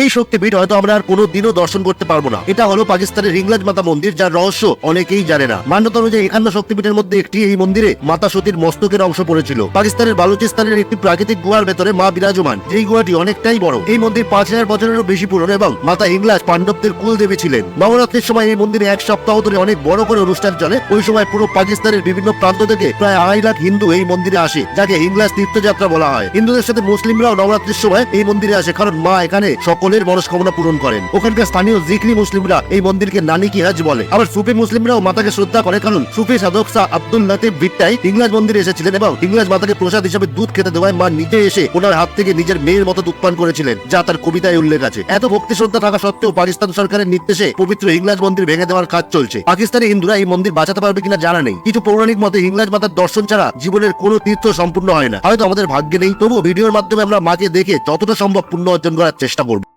এই শক্তিপীঠ হয়তো আমরা আর কোনোদিনও দর্শন করতে পারব না। এটা হলো পাকিস্তানের ইংলাজ মাতা মন্দির, যার রহস্য অনেকেই জানে না। মান্যতা অনুযায়ী একান্ন শক্তিপীঠের মধ্যে একটি এই মন্দিরে মাতা সতীর মস্তকের অংশ পড়েছিল। পাকিস্তানের বালুচিস্তানের একটি প্রাকৃতিক গুহার ভেতরে মা বিরাজমান। যেই গুহাটি অনেকটাই বড়। এই মন্দির পাঁচ হাজার বছরেরও বেশি পুরনো এবং মাতা ইংলাজ পাণ্ডবদের কুল দেবী ছিলেন। নবরাত্রির সময় এই মন্দিরে এক সপ্তাহ ধরে অনেক বড় করে অনুষ্ঠান চলে। ওই সময় পুরো পাকিস্তানের বিভিন্ন প্রান্ত থেকে প্রায় আড়াই লাখ হিন্দু এই মন্দিরে আসে, যাকে ইংলাজ তীর্থযাত্রা বলা হয়। হিন্দুদের সাথে মুসলিমরাও নবরাত্রির সময় এই মন্দিরে আসে, কারণ মা এখানে সকলের মনস্কামনা পূরণ করেন। ওখানকার স্থানীয় জিকরি মুসলিমরা এই মন্দিরকে নানি কি হাজ বলে। আবার সুফি মুসলিমরাও মাতাকে শ্রদ্ধা করে, কারণ সুফি সাধক শাহ আব্দুল লতিফ ভিট্টাই ইংলাজ মন্দিরে এসেছিলেন এবং ইংলাজ মাতাকে প্রসাদ হিসেবে দুধ খেতে দেওয়ায় মা নিজে এসে ওনার হাত থেকে নিজের মেয়ের মতো দুধ পান করেছিলেন, যা তার কবিতায় উল্লেখ আছে। এত ভক্তি শ্রদ্ধা থাকা সত্ত্বেও পাকিস্তান সরকারের নির্দেশে পবিত্র ইংলাজ মন্দির ভেঙে দেওয়ার কাজ চলছে। পাকিস্তানি হিন্দুরা এই মন্দির বাঁচাতে পারবে কিনা জানা নেই। কিছু পৌরাণিক মতে ইংলাজ মাতার দর্শন ছাড়া জীবনের কোনো তীর্থ সম্পূর্ণ হয় না। হয়তো আমাদের ভাগ্যে নেই, তবুও ভিডিওর মাধ্যমে আমরা মাকে দেখে যতটা সম্ভব পুণ্য অর্জন করার চেষ্টা করব।